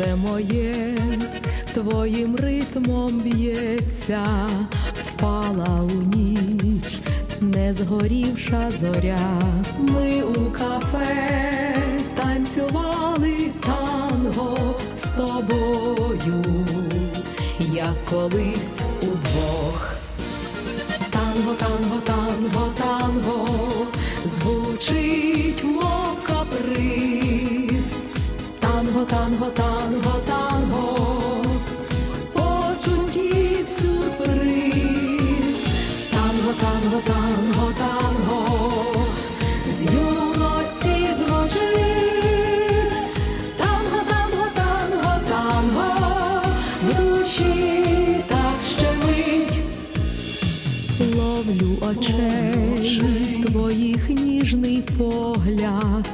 серце моє твоїм ритмом б'ється, впала у ніч, не згорівша зоря. Ми у кафе танцювали танго з тобою, як колись удвох. Танго, танго, танго, танго, звучить мов каприз. Танго, танго, танго, Танго, танго, з юності звучить. Танго, танго, танго, танго, в душі так щемить. Ловлю очей твоїх ніжний погляд,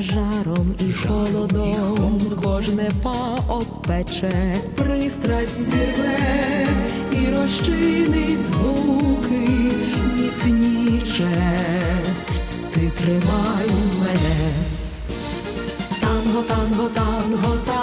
жаром і холодом кожне па обпече, пристрасть зірве і розчинить звуки міцніше. Ти тримай мене. Танго, танго, танго, танго,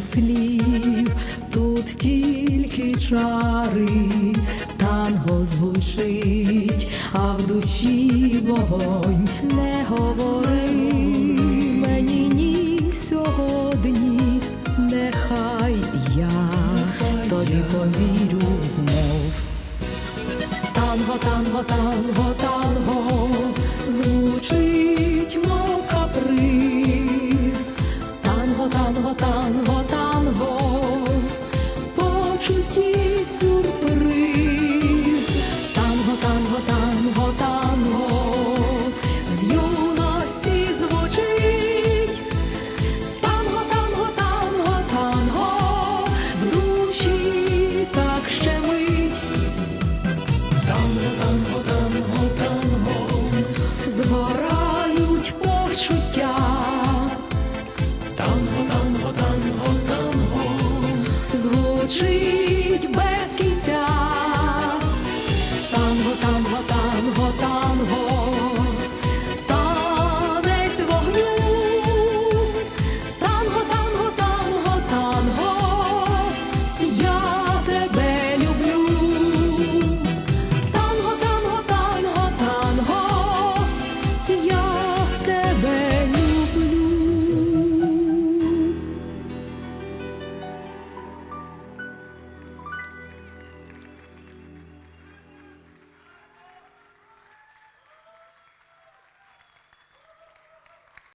Слів, тут тільки чари, танго звучить, а в душі вогонь не говори мені ні сьогодні, нехай я тобі повірю знов. Танго, танго, танго, звучить